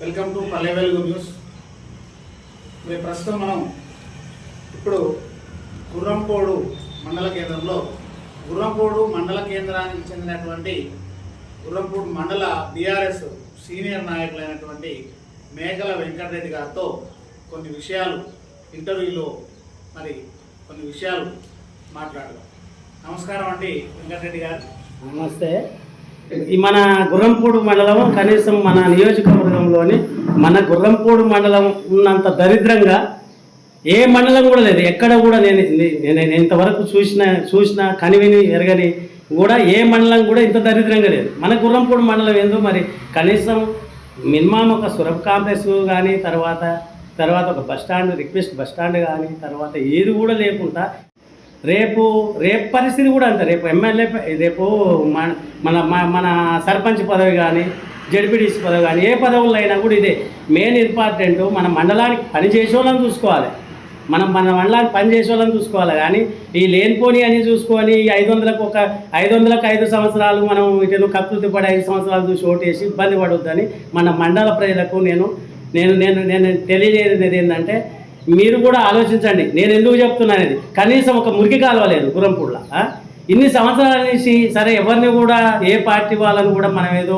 Welcome to Palle Velugu news. రేపు ప్రస్తుతం మనం ఇప్పుడు గుర్రంపోడు మండల కేంద్రంలో గుర్రంపోడు మండల కేంద్రానికి చెందినటువంటి గుర్రంపోడు మండల బీఆర్ఎస్ సీనియర్ నాయకులైనటువంటి మేకల వెంకటరెడ్డి గారితో కొన్ని విషయాలు ఇంటర్వ్యూలో మరి కొన్ని విషయాలు మాట్లాడదాం. నమస్కారం అండి వెంకటరెడ్డి గారు. నమస్తే. మన గుర్రంపూడు మండలం కనీసం మన నియోజకవర్గంలోని మన గుర్రంపూడు మండలం ఉన్నంత దరిద్రంగా ఏ మండలం కూడా లేదు. ఎక్కడ కూడా నేను నేను ఇంతవరకు చూసిన చూసిన కనివిని ఎరగని కూడా ఏ మండలం కూడా ఇంత దరిద్రంగా లేదు. మన గుర్రంపూడి మండలం ఏందో మరి కనీసం మినిమం ఒక సురభ కాంప్లెక్స్ కానీ తర్వాత తర్వాత ఒక bus stand request bus stand కానీ తర్వాత ఏది కూడా లేకుండా రేపు రేపు పరిస్థితి కూడా అంతే. రేపు ఎమ్మెల్యే రేపు మన మన మన- సర్పంచ్ పదవి కానీ జడ్పీటీసీ పదవి కానీ ఏ పదవుల్లో అయినా కూడా ఇదే. మెయిన్ ఇంపార్టెంట్ మన మండలానికి పని చేసే వాళ్ళని చూసుకోవాలి. మనం మన మండలానికి పని చేసే వాళ్ళని చూసుకోవాలి. కానీ ఈ లేనిపోని అని చూసుకొని ఈ ఐదు వందలకు ఒక ఐదు వందలకు ఐదు సంవత్సరాలు మనం ఇటు కకృతి పడి ఐదు సంవత్సరాలు చూసి ఓటేసి ఇబ్బంది పడొద్దని మన మండల ప్రజలకు నేను నేను నేను నేను తెలియజేయలేదు ఏంటంటే మీరు కూడా ఆలోచించండి. నేను ఎందుకు చెప్తున్నాను ఇది కనీసం ఒక మురికి కాలువ లేదు ఇన్ని సంవత్సరాల నుంచి సరే ఎవరిని కూడా ఏ పార్టీ వాళ్ళని కూడా మనం ఏదో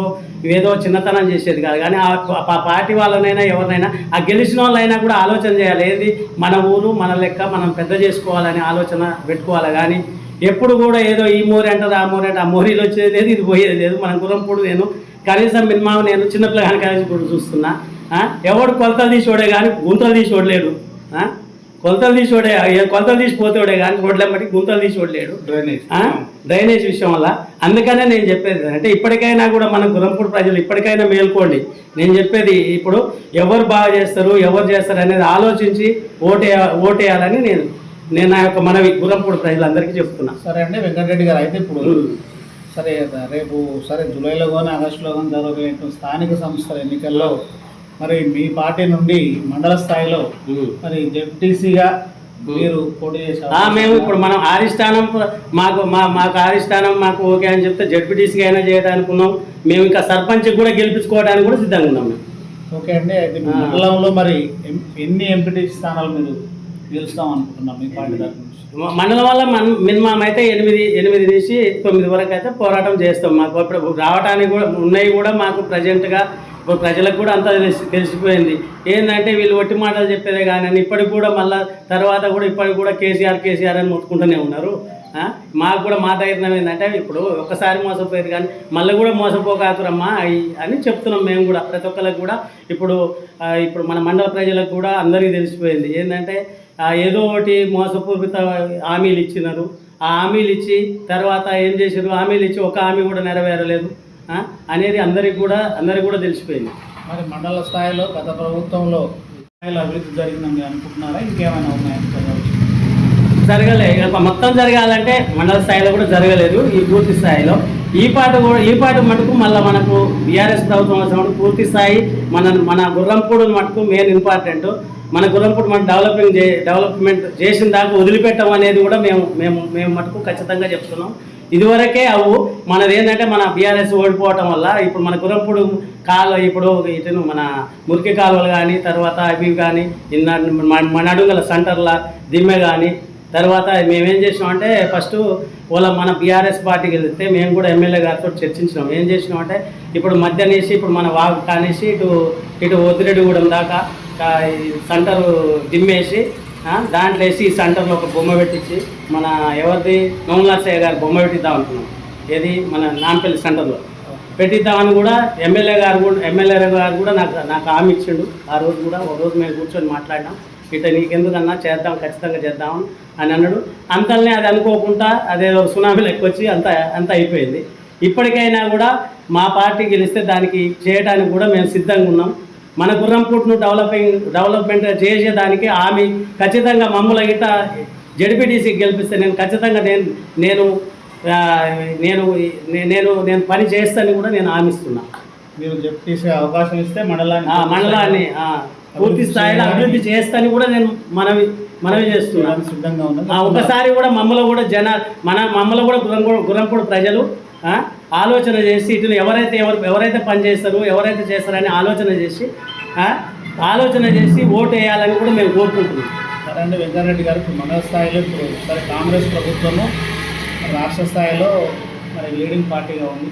ఏదో చిన్నతనం చేసేది కాదు. కానీ ఆ ఆ పార్టీ వాళ్ళనైనా ఎవరినైనా ఆ గెలిచిన వాళ్ళైనా కూడా ఆలోచన చేయాలి. ఏది? మన ఊరు మన లెక్క మనం పెద్ద చేసుకోవాలనే ఆలోచన పెట్టుకోవాలి. కానీ ఎప్పుడు కూడా ఏదో ఈ మోరి అంటారు ఆ మోరి అంటే ఆ మోరీలు వచ్చేది లేదు ఇది పోయేది లేదు. మన గురంపూడు నేను కనీసం మినిమం నేను చిన్నపిల్లగాని కలిసి కూడా చూస్తున్నా. ఎవడు కొలతలు తీసి చూడే కానీ గుంతలు తీసి చూడలేడు కొలతలు తీసి చూడే కొలతలు తీసి పోతాడే కానీ రోడ్లెంబటి గుంతలు తీసి చూడలేడు డ్రైనేజ్ ఆ? డ్రైనేజ్ విషయం వల్ల. అందుకనే నేను చెప్పేది అంటే ఇప్పటికైనా కూడా మన గురంపూడి ప్రజలు ఇప్పటికైనా మేల్కోండి. నేను చెప్పేది ఇప్పుడు ఎవరు బాగా చేస్తారు ఎవరు చేస్తారు అనేది ఆలోచించి ఓటే ఓటేయాలని నేను నేను నా యొక్క మనవి గురంపూడి ప్రజలందరికీ చెప్తున్నా. సరే అండి వెంకటరెడ్డి గారు అయితే ఇప్పుడు సరే రేపు సరే జూలైలో కానీ ఆగస్టులో కానీ జరగలేని స్థానిక సంస్థల ఎన్నికల్లో మరి మీ పార్టీ నుండి మండల స్థాయిలో మరి జెడ్టీసీగా మీరు పోటీ ఆ, మేము ఇప్పుడు మనం ఆరిస్థానం మాకు మా మాకు ఆరిస్థానం మాకు ఓకే అని చెప్తే జడ్పీటీసీగా అయినా చేయడానికి ఉన్నాం. మేము ఇంకా సర్పంచ్ కూడా గెలిపించుకోవడానికి కూడా సిద్ధంగా ఉన్నాం. మేము ఓకే అండి. అయితే. మండలంలో మరి ఎన్ని ఎంపీటీ స్థానాలు మీరు గెలుస్తాం అనుకుంటున్నాం మీ పార్టీ తరఫు నుంచి. మండలం వల్ల మన మినిమం అయితే ఎనిమిది ఎనిమిది నుంచి తొమ్మిది వరకు అయితే పోరాటం చేస్తాం. మాకు ఇప్పుడు రావడానికి కూడా ఉన్నాయి కూడా మాకు ప్రజెంట్గా ఇప్పుడు ప్రజలకు కూడా అంతా తెలిసి తెలిసిపోయింది. ఏంటంటే వీళ్ళు ఒట్టి మాటలు చెప్పేదే కానీ ఇప్పటికి కూడా మళ్ళీ తర్వాత కూడా ఇప్పటికి కూడా కేసీఆర్ కేసీఆర్ అని మొత్తుకుంటూనే ఉన్నారు. మాకు కూడా మా ధైర్యం ఏంటంటే ఇప్పుడు ఒక్కసారి మోసపోయేది కానీ మళ్ళీ కూడా మోసపోకాకురమ్మా అయి అని చెప్తున్నాం మేము కూడా ప్రతి ఒక్కరికి కూడా. ఇప్పుడు ఇప్పుడు మన మండల ప్రజలకు కూడా అందరికీ తెలిసిపోయింది. ఏంటంటే ఏదో ఒకటి మోసపూరిత హామీలు ఇచ్చినారు. ఆ హామీలు ఇచ్చి తర్వాత ఏం చేశారు? హామీలు ఇచ్చి ఒక హామీ కూడా నెరవేరలేదు. అనేది అందరికి కూడా అందరికి కూడా తెలిసిపోయింది. మరి మండల స్థాయిలో గత ప్రభుత్వంలో అభివృద్ధి జరిగిందని అనుకుంటున్నారా? ఇంకేమైనా ఉన్నాయా? జరగలేదు మొత్తం జరగాలంటే మండల స్థాయిలో కూడా జరగలేదు ఈ పూర్తి స్థాయిలో. ఈ పాట కూడా ఈ పాట మటుకు మళ్ళీ మనకు బీఆర్ఎస్ ప్రభుత్వం వచ్చినప్పుడు పూర్తి స్థాయి మన మన గుర్రంపూడు మటుకు మెయిన్ ఇంపార్టెంట్ మన గుర్రంపూడు మన డెవలపింగ్ చే డెవలప్మెంట్ చేసిన దాకా వదిలిపెట్టడం అనేది కూడా మేము మేము మేము మటుకు ఖచ్చితంగా చెప్తున్నాం. ఇదివరకే అవు మనది ఏంటంటే మన బీఆర్ఎస్ ఓడిపోవటం వల్ల ఇప్పుడు మన గురంపూడి కాలు ఇప్పుడు ఇటు మన మురికి కాలువలు కానీ తర్వాత అవి కానీ మన- మన అడుగుల సెంటర్ల దిమ్మె కానీ తర్వాత మేమేం చేసినాం అంటే ఫస్ట్ వాళ్ళ మన బీఆర్ఎస్ పార్టీకి వెళ్తే మేము కూడా ఎమ్మెల్యే గారితో చర్చించినాం. ఏం చేసినాం అంటే ఇప్పుడు మధ్యనేసి ఇప్పుడు మన వాగు కానేసి ఇటు ఇటు ఒద్దిరెడ్డిగూడెం దాకా సెంటర్ దిమ్మేసి దాంట్లో వేసి ఈ సెంటర్లో ఒక బొమ్మ పెట్టించి మన ఎవరిది? నోమలాసయ్య గారి బొమ్మ పెట్టిద్దాం అనుకున్నాం. ఏది? మన నాంపల్లి సెంటర్లో. పెట్టిద్దామని కూడా ఎమ్మెల్యే గారు కూడా ఎమ్మెల్యే గారు కూడా నాకు నాకు హామీ ఇచ్చిండు. ఆ రోజు కూడా ఒక రోజు మేము కూర్చొని మాట్లాడినాం. ఇట నీకెందుకన్నా చేద్దాం ఖచ్చితంగా చేద్దాం అని అన్నాడు. అంతల్నే అది అనుకోకుండా అదేదో సునామీలు ఎక్కువచ్చి అంత అంత అయిపోయింది. ఇప్పటికైనా కూడా మా పార్టీ గెలిస్తే దానికి చేయడానికి కూడా మేము సిద్ధంగా ఉన్నాం. మన గుర్రంపూట్ను డెవలపింగ్ డెవలప్మెంట్ చేసేదానికి ఆమె ఖచ్చితంగా మమ్మల్ని గిట్ట జడ్పీటీసీకి గెలిపిస్తే నేను ఖచ్చితంగా నేను నేను నేను నేను నేను పని చేస్తానని కూడా నేను హామీస్తున్నా మీరు జెడ్టీసీ అవకాశం ఇస్తే మండలాన్ని మండలాన్ని పూర్తి స్థాయిలో అభివృద్ధి చేస్తానని కూడా నేను మనవి మనవి చేస్తున్నాను సిద్ధంగా ఉన్నది ఆ, ఒకసారి కూడా మమ్మల్ని కూడా జన మన మమ్మల్ని కూడా గురం గురంపూడి ప్రజలు ఆలోచన చేసి ఇటు ఎవరైతే ఎవరు ఎవరైతే పని చేస్తారు ఎవరైతే చేస్తారని ఆలోచన చేసి ఆలోచన చేసి ఓటు వేయాలని కూడా మేము కోరుకుంటున్నాం. సరే అండి వెంకటరెడ్డి గారు మండల స్థాయిలో ఇప్పుడు సరే కాంగ్రెస్ ప్రభుత్వము రాష్ట్ర స్థాయిలో మరి లీడింగ్ పార్టీగా ఉంది.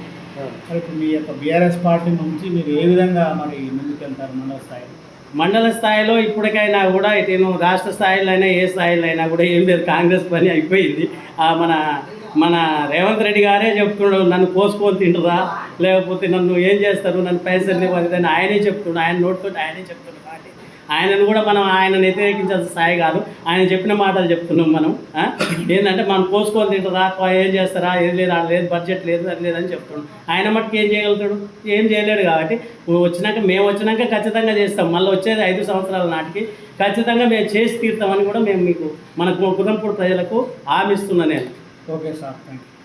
మరి ఇప్పుడు మీ యొక్క బీఆర్ఎస్ పార్టీ నుంచి మీరు ఏ విధంగా మరి ముందుకెళ్తారు మండల స్థాయిలో? మండల స్థాయిలో ఇప్పటికైనా కూడా నేను రాష్ట్ర స్థాయిలో అయినా ఏ స్థాయిలో అయినా కూడా ఏం లేదు కాంగ్రెస్ పని అయిపోయింది. ఆ మన మన రేవంత్ రెడ్డి గారే చెప్తున్నాడు నన్ను కోసుకొని తింటురా లేకపోతే నన్ను ఏం చేస్తారు నన్ను పైసలు ఇవ్వాలి ఆయనే చెప్తున్నాడు ఆయన నోట్తో ఆయనే చెప్తున్నాడు. ఆయనను కూడా మనం ఆయన వ్యతిరేకించాల్సిన స్థాయి కాదు. ఆయన చెప్పిన మాటలు చెప్తున్నాం మనం ఏంటంటే మనం కోసుకొని తింటారా ఏం చేస్తారా ఏం లేదు ఆడ లేదు బడ్జెట్ లేదు అది లేదని చెప్తున్నాడు. ఆయన మటుకు ఏం చేయగలుగుతాడు? ఏం చేయలేడు కాబట్టి వచ్చినాక మేము వచ్చినాక ఖచ్చితంగా చేస్తాం. మళ్ళీ వచ్చేది ఐదు సంవత్సరాల నాటికి ఖచ్చితంగా మేము చేసి తీరుతామని కూడా మేము మీకు మన కుటుంబ ప్రజలకు హామీ ఇస్తున్నా నేను. Okay sir thank you